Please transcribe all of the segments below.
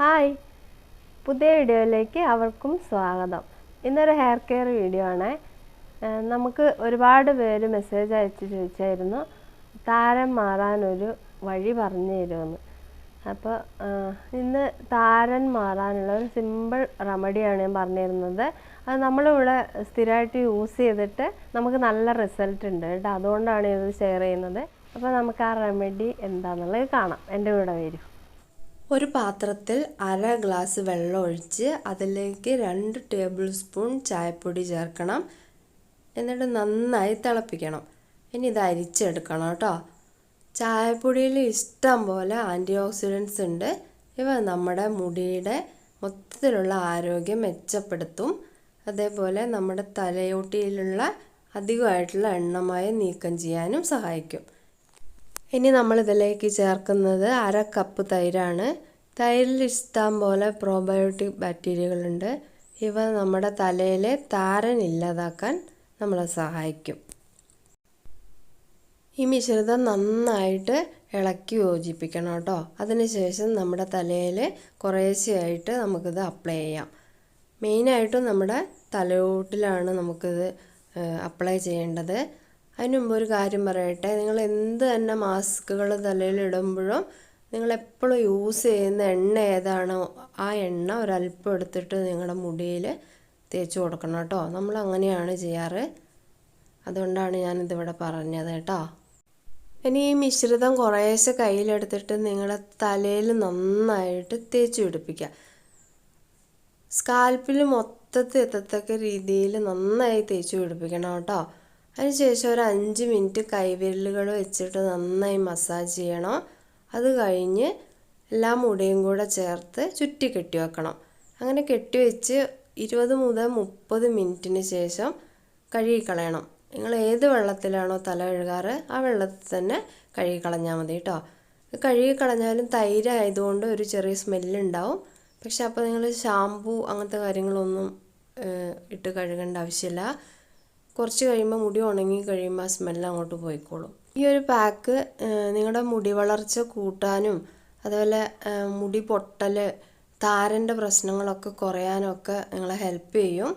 Hi. പുതിയ വീഡിയോയിലേക്ക് അവർക്കും സ്വാഗതം. ഇന്നൊരു ഹെയർ കെയർ വീഡിയോ ആണ്. നമുക്ക് ഒരുപാട് പേര് മെസ്സേജ് അയച്ച് ചോദിച്ചായിരുന്നു. താരം മാറാനൊരു വഴി പറഞ്ഞു തരുമെന്ന്. അപ്പോൾ ഇന്ന് താരൻ മാറാനുള്ള ഒരു സിമ്പിൾ റെമഡിയാണ് ഞാൻ പറഞ്ഞിരുന്നത് അത് നമ്മളിവിടെ സ്ഥിരമായിട്ട് യൂസ് ചെയ്തിട്ട് നമുക്ക് നല്ല റിസൾട്ട് ഉണ്ട് കേട്ടോ. അതുകൊണ്ടാണ് ഇത് ഷെയർ ചെയ്യുന്നത്. അപ്പോൾ നമുക്ക് ആ റെമഡി എന്താണെന്നുള്ളത് കാണാം. എന്റെ കൂടെ വരും. ഒരു പാത്രത്തിൽ അര ഗ്ലാസ് വെള്ളം ഒഴിച്ച് അതിലേക്ക് രണ്ട് ടേബിൾ സ്പൂൺ ചായപ്പൊടി ചേർക്കണം. എന്നിട്ട് നന്നായി തിളപ്പിക്കണം. ഇനി ഇത് അരിച്ചെടുക്കണം കേട്ടോ. ചായപ്പൊടിയിൽ ഇഷ്ടം പോലെ ആന്റി ഓക്സിഡൻസ് ഉണ്ട്. ഇവ നമ്മുടെ മുടിയുടെ മൊത്തത്തിലുള്ള ആരോഗ്യം മെച്ചപ്പെടുത്തും. അതേപോലെ നമ്മുടെ തലയോട്ടിയിലുള്ള അധികമായിട്ടുള്ള എണ്ണമയം നീക്കം ചെയ്യാനും സഹായിക്കും. ഇനി നമ്മൾ ഇതിലേക്ക് ചേർക്കുന്നത് അര കപ്പ് തൈരാണ്. തൈരിൽ ഇഷ്ടം പോലെ പ്രോബയോട്ടിക് ബാക്ടീരിയകളുണ്ട് ഇവ നമ്മുടെ തലയിലെ താരൻ ഇല്ലാതാക്കാൻ നമ്മളെ സഹായിക്കും. ഈ മിശ്രിതം നന്നായിട്ട് ഇളക്കി യോജിപ്പിക്കണം കേട്ടോ. അതിനുശേഷം നമ്മുടെ തലയിൽ കുറേശ്ശെയായിട്ട് നമുക്കിത് അപ്ലൈ ചെയ്യാം. മെയിനായിട്ടും നമ്മുടെ തലയോട്ടിലാണ് നമുക്കിത് അപ്ലൈ ചെയ്യേണ്ടത്. അതിന് മുമ്പ് ഒരു കാര്യം പറയട്ടെ. നിങ്ങൾ എന്ത് തന്നെ മാസ്കുകൾ തലയിൽ ഇടുമ്പോഴും നിങ്ങൾ എപ്പോഴും യൂസ് ചെയ്യുന്ന എണ്ണ ഏതാണോ ആ എണ്ണ ഒരല്പം എടുത്തിട്ട് നിങ്ങളുടെ മുടിയിൽ തേച്ച് കൊടുക്കണം കേട്ടോ. നമ്മൾ അങ്ങനെയാണ് ചെയ്യാറ്. അതുകൊണ്ടാണ് ഞാനിതിവിടെ പറഞ്ഞത് കേട്ടോ. ഇനി ഈ മിശ്രിതം കുറേശ്ശെ കയ്യിലെടുത്തിട്ട് നിങ്ങളുടെ തലയിൽ നന്നായിട്ട് തേച്ച് പിടിപ്പിക്കുക. സ്കാൽപ്പിൽ മൊത്തത്തിൽ എത്തത്തക്ക രീതിയിൽ നന്നായി തേച്ച് പിടിപ്പിക്കണം കേട്ടോ. അതിനുശേഷം ഒരു അഞ്ച് മിനിറ്റ് കൈവിരലുകൾ വെച്ചിട്ട് നന്നായി മസാജ് ചെയ്യണം. അത് കഴിഞ്ഞ് എല്ലാ മുടിയും കൂടെ ചേർത്ത് ചുറ്റി കെട്ടി വെക്കണം. അങ്ങനെ കെട്ടി വെച്ച് ഇരുപത് മുതൽ മുപ്പത് മിനിറ്റിന് ശേഷം കഴുകിക്കളയണം നിങ്ങൾ ഏത് വെള്ളത്തിലാണോ തല കഴുകാറ് ആ വെള്ളത്തിൽ തന്നെ കഴുകിക്കളഞ്ഞാൽ മതി കേട്ടോ. കഴുകിക്കളഞ്ഞാലും തൈര് ആയതുകൊണ്ട് ഒരു ചെറിയ സ്മെല്ലുണ്ടാവും പക്ഷെ അപ്പോൾ നിങ്ങൾ ഷാമ്പു അങ്ങനത്തെ കാര്യങ്ങളൊന്നും ഇട്ട് കഴുകേണ്ട ആവശ്യമില്ല. കുറച്ച് കഴിയുമ്പോൾ മുടി ഉണങ്ങി കഴിയുമ്പോൾ ആ സ്മെല്ല് അങ്ങോട്ട് പോയിക്കോളും. ഈ ഒരു പാക്ക് നിങ്ങളുടെ മുടി വളർച്ച കൂട്ടാനും അതുപോലെ മുടി പൊട്ടൽ താരന്റെ പ്രശ്നങ്ങളൊക്കെ കുറയാനൊക്കെ നിങ്ങളെ ഹെൽപ്പ് ചെയ്യും.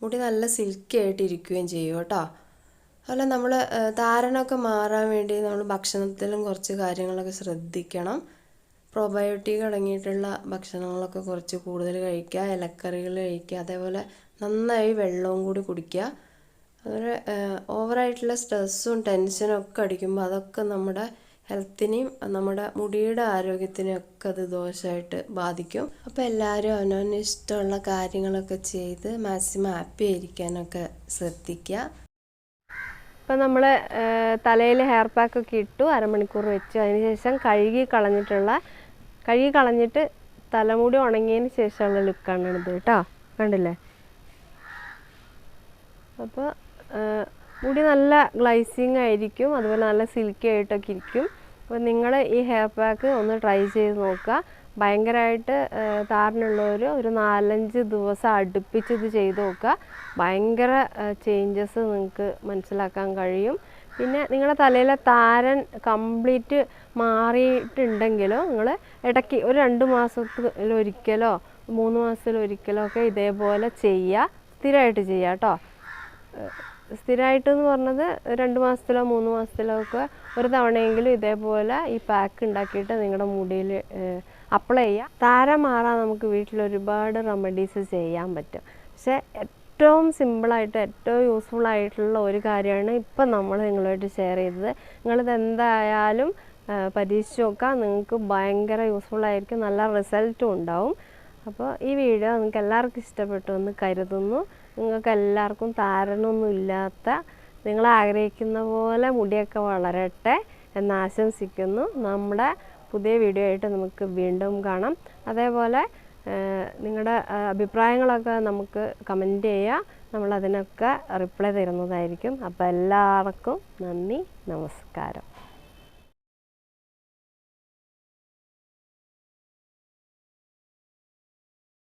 മുടി നല്ല സിൽക്കി ആയിട്ട് ഇരിക്കുകയും ചെയ്യും കേട്ടോ. അതുപോലെ നമ്മൾ താരനൊക്കെ മാറാൻ വേണ്ടി നമ്മൾ ഭക്ഷണത്തിലും കുറച്ച് കാര്യങ്ങളൊക്കെ ശ്രദ്ധിക്കണം. പ്രൊബയോട്ടിക് അടങ്ങിയിട്ടുള്ള ഭക്ഷണങ്ങളൊക്കെ കുറച്ച് കൂടുതൽ കഴിക്കുക ഇലക്കറികൾ കഴിക്കുക അതേപോലെ നന്നായി വെള്ളവും കൂടി കുടിക്കുക. അതുപോലെ ഓവറായിട്ടുള്ള സ്ട്രെസ്സും ടെൻഷനും ഒക്കെ അടിക്കുമ്പോൾ അതൊക്കെ നമ്മുടെ ഹെൽത്തിനെയും നമ്മുടെ മുടിയുടെ ആരോഗ്യത്തിനെയും ഒക്കെ അത് ദോഷമായിട്ട് ബാധിക്കും. അപ്പോൾ എല്ലാവരും അവനവന് ഇഷ്ടമുള്ള കാര്യങ്ങളൊക്കെ ചെയ്ത് മാക്സിമം ഹാപ്പി ആയിരിക്കാനൊക്കെ ശ്രദ്ധിക്കുക ഇപ്പം നമ്മൾ തലയിൽ ഹെയർ പാക്കൊക്കെ ഇട്ടു അരമണിക്കൂർ വെച്ചു. അതിനുശേഷം കഴുകി കളഞ്ഞിട്ടുള്ള കഴുകി കളഞ്ഞിട്ട് തലമുടി ഉണങ്ങിയതിന് ശേഷമുള്ള ലുക്കാണ് ഇത് കേട്ടോ. കണ്ടില്ലേ? അപ്പോൾ മുടി നല്ല ഗ്ലൈസിങ് ആയിരിക്കും അതുപോലെ നല്ല സിൽക്കി ആയിട്ടൊക്കെ ഇരിക്കും. അപ്പോൾ നിങ്ങൾ ഈ ഹെയർ പാക്ക് ഒന്ന് ട്രൈ ചെയ്ത് നോക്കുക. ഭയങ്കരമായിട്ട് താരനുള്ളവർ ഒരു നാലഞ്ച് ദിവസം അടുപ്പിച്ചത് ചെയ്ത് നോക്കുക. ഭയങ്കര ചേഞ്ചസ് നിങ്ങൾക്ക് മനസ്സിലാക്കാൻ കഴിയും. പിന്നെ നിങ്ങളുടെ തലയിലെ താരൻ കംപ്ലീറ്റ് മാറിയിട്ടുണ്ടെങ്കിലോ നിങ്ങൾ ഇടയ്ക്ക് ഒരു രണ്ട് മാസത്തിലൊരിക്കലോ മൂന്ന് മാസത്തിലൊരിക്കലോ ഒക്കെ ഇതേപോലെ ചെയ്യുക. സ്ഥിരമായിട്ട് ചെയ്യുക കേട്ടോ. സ്ഥിരമായിട്ട് എന്ന് പറഞ്ഞത് രണ്ട് മാസത്തിലോ മൂന്ന് മാസത്തിലോ ഒക്കെ ഒരു തവണയെങ്കിലും ഇതേപോലെ ഈ പാക്ക് ഉണ്ടാക്കിയിട്ട് നിങ്ങളുടെ മുടിയിൽ അപ്ലൈ ചെയ്യുക താരം മാറാൻ നമുക്ക് വീട്ടിൽ ഒരുപാട് റെമഡീസ് ചെയ്യാൻ പറ്റും. പക്ഷേ ഏറ്റവും സിമ്പിളായിട്ട് ഏറ്റവും യൂസ്ഫുൾ ആയിട്ടുള്ള ഒരു കാര്യമാണ് ഇപ്പം നമ്മൾ നിങ്ങളുമായിട്ട് ഷെയർ ചെയ്തത്. നിങ്ങളിത് എന്തായാലും പരീക്ഷിച്ച് നോക്കാം. നിങ്ങൾക്ക് ഭയങ്കര യൂസ്ഫുൾ ആയിരിക്കും. നല്ല റിസൾട്ടും ഉണ്ടാവും. അപ്പോൾ ഈ വീഡിയോ നിങ്ങൾക്ക് എല്ലാവർക്കും ഇഷ്ടപ്പെട്ടു എന്ന് കരുതുന്നു. നിങ്ങൾക്ക് എല്ലാവർക്കും താരനൊന്നുമില്ലാത്ത നിങ്ങൾ ആഗ്രഹിക്കുന്ന പോലെ മുടിയൊക്കെ വളരട്ടെ എന്ന് ആശംസിക്കുന്നു. നമ്മുടെ പുതിയ വീഡിയോ ആയിട്ട് നമുക്ക് വീണ്ടും കാണാം. അതേപോലെ നിങ്ങളുടെ അഭിപ്രായങ്ങളൊക്കെ നമുക്ക് കമന്റ് ചെയ്യുക. നമ്മളതിനൊക്കെ റിപ്ലൈ തരുന്നതായിരിക്കും. അപ്പോൾ എല്ലാവർക്കും നന്ദി നമസ്കാരം.